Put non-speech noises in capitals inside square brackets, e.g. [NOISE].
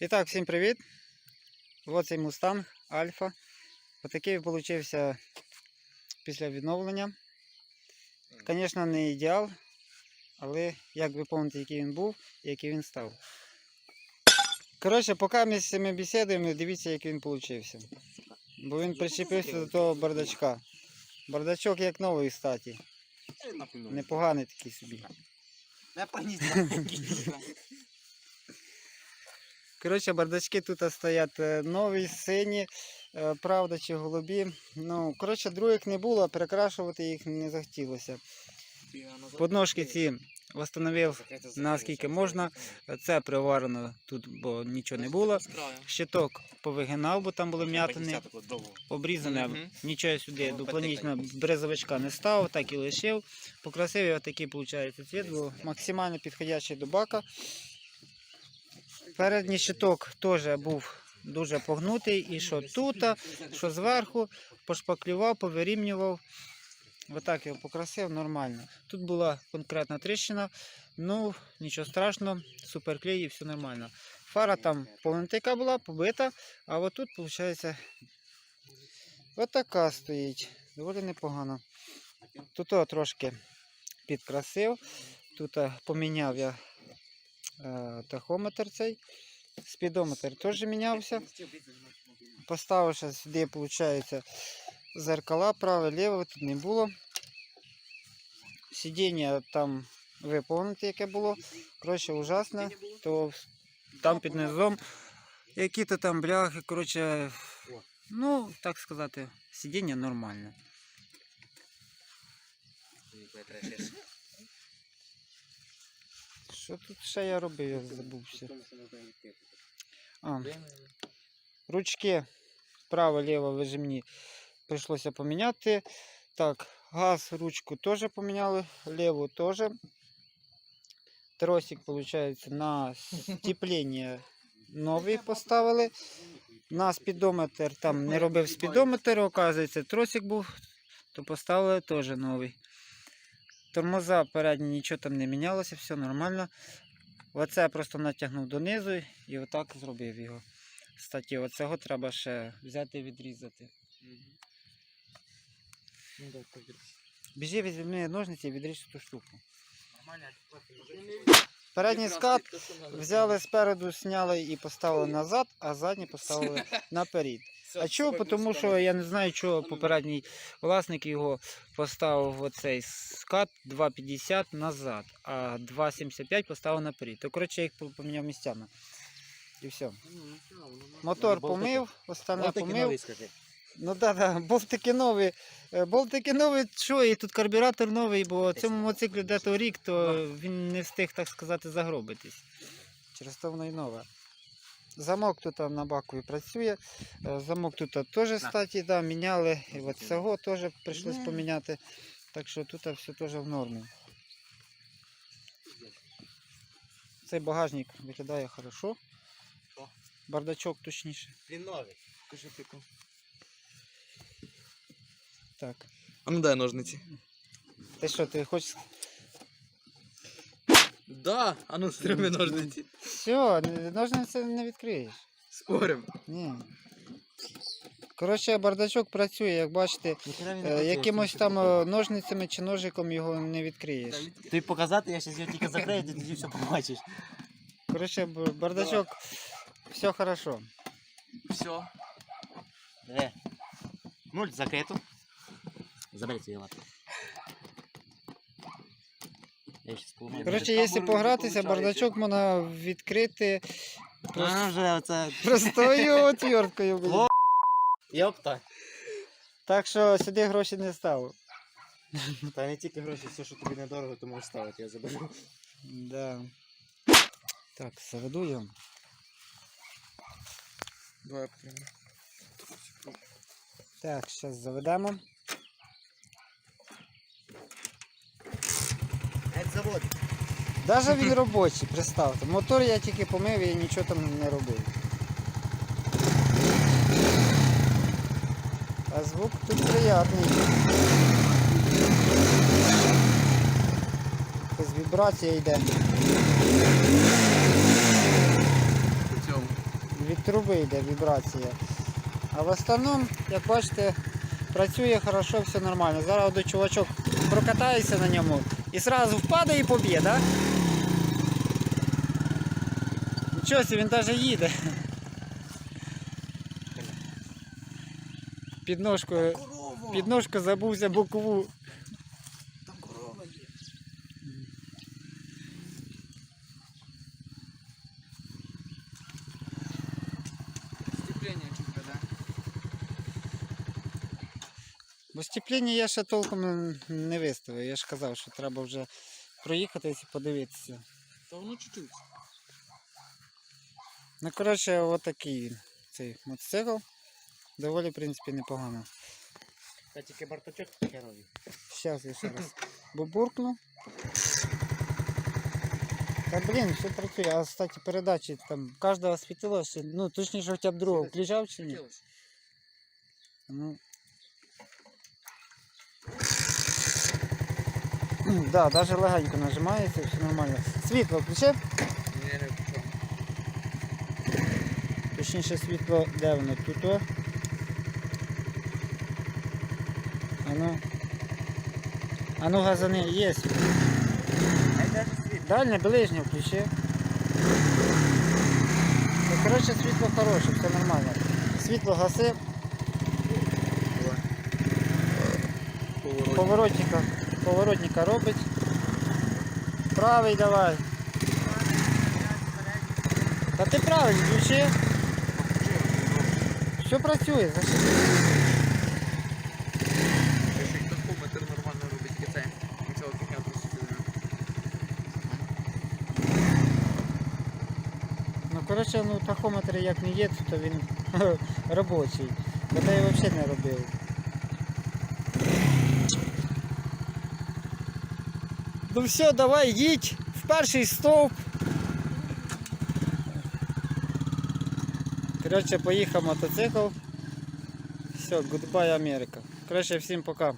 І так, всім привіт. Ось цей мустанг Альфа. Отакий вийшов після відновлення. Звісно, не ідеал, але як ви пам'ятаєте, який він був і який він став. Коротше, поки ми з цими бесідуємо, дивіться, як він вийшов. Бо він причепився до того бардачка. Бардачок як новий статі. Непоганий такий собі. Не [LAUGHS] Коротше, бардачки тут стоять е, нові, сині, е, правда чи голубі. Ну, коротше, других не було, перекрашувати їх не захотілося. Подножки ці встановив наскільки можна. Це приварено тут, бо нічого не було. Щиток повигинав, бо там були м'ятини. Обрізане, нічого сюди дополнительно брезовичка не ставив, так і лишив. Покрасив його такий, виходить, цвіт, був максимально підходящий до бака. Передній щиток теж був дуже погнутий, і що тут, що зверху, пошпаклював, повирівнював. Отак його покрасив нормально. Тут була конкретна тріщина, ну нічого страшного, суперклей і все нормально. Фара там повнотика була, побита, а от тут, виходить, отака стоїть. Доволі непогано. Тут трошки підкрасив. Тут е, поміняв я тахометр цей. Спідометр теж мінявся. Поставив сюди, виходить, зеркала, праве, ліве, тут не було. Сидіння там ви пам'ятаєте, яке було. Коротше, ужасне. То там під низом які-то там бляхи, коротше, ну, так сказати, сидіння нормальне. Що тут ще я робив, я забувся. А, ручки право-ліво вижимні прийшлося поміняти. Так, газ, ручку теж поміняли, ліву теж. Тросик, виходить, на степлення новий поставили. На спідометр там не робив спідометр, оказується, тросик був, то поставили теж новий. Тормоза передні нічого там не мінялося, все нормально. Оце я просто натягнув донизу і отак зробив його. Кстати, оцього треба ще взяти і відрізати. Біжи, візьми ножниці і відріж ту штуку. Передній скат взяли спереду, зняли і поставили назад, а задній поставили [LAUGHS] наперед. А чого? Тому що я не знаю, чого попередній власник його поставив оцей скат 2,50 назад, а 2,75 поставив наперед. То коротше я їх поміняв місцями. І все. Мотор помив, остальне помив. Ну так, да, болтики нові. Е, Болтики нові, що, і тут карбюратор новий, бо цьому мотоциклі де-то рік, то він не встиг, так сказати, загробитись. Через то воно й нове. Замок тут на баку і працює. Е, Замок тут теж, кстати, да, міняли. І от цього теж прийшлось поміняти. Так що тут все теж в нормі. Цей багажник виглядає хорошо. Бардачок точніше. Він новий. Кажи. Так. А ну дай ножниці. Ти що, ти хочеш Да, а ну стримай ножниці. Все, ножниці не відкриєш. Спорим. Ні. Коротше, бардачок працює, як бачите, е, якимось там е, ножницями чи ножиком його не відкриєш. Тобі показати, я зараз його тільки закрию, ти тоді все побачиш. Коротше, б- бардачок, все хорошо. Все. Диви. Нуль закрито. Забери ці лапи. Я щас. Коротше, якщо погратися, бардачок можна відкрити вже оце. [LAUGHS] простою отверткою. блін. Во. Йопта. Так що сюди гроші не став. [LAUGHS] Та не тільки гроші, все, що тобі недорого, ти можеш ставити, я заберу. Да. Так, заведу його. Давай. Так, зараз заведемо. Завод. Даже він робочий, представте. Мотор я тільки помив і нічого там не робив. А звук тут приятний. Якась вібрація йде. Від труби йде вібрація. А в основному, як бачите, працює хорошо, все нормально. Зараз до чувачок прокатається на ньому і сразу впаде і поб'є, так? Нічого, він навіть їде. Підножкою, Корова! підножку забувся бокову. Там корова є. Степление чуть да? Бо степління я ще толком не виставив. Я ж казав, що треба вже проїхатись і подивитися. Та воно чуть-чуть. Ну, коротше, отакий він. Цей мотоцикл. Доволі, в принципі, непогано. Та тільки бартачок херовий. Зараз я ще раз бубуркну. Та блін, все працює. А кстати, передачі там кожного світило, ну точніше хоча б другого включав чи ні? Ну. [CLEARS THROAT] Да, даже легенько нажимається, все нормально. Світло включив? Точніше світло, де воно? Тут. о. А ну. А ну газани, є світло. Дальнє, ближнє включи. Ну, коротше, світло хороше, все нормально. Світло гаси, Поворот. поворотника, поворотника робить. Правий давай. Та ти правий, включи. Все працює, зашибись. Якщо тахометр нормально робить. Нічого просто. Ну коротше, ну тахометр як не є, то він [LAUGHS] робочий. Бо я взагалі не робив. Ну все, давай їдь в перший стовп. Коротше, поїхав мотоцикл. Все, goodbye Америка. Коротше, всім пока.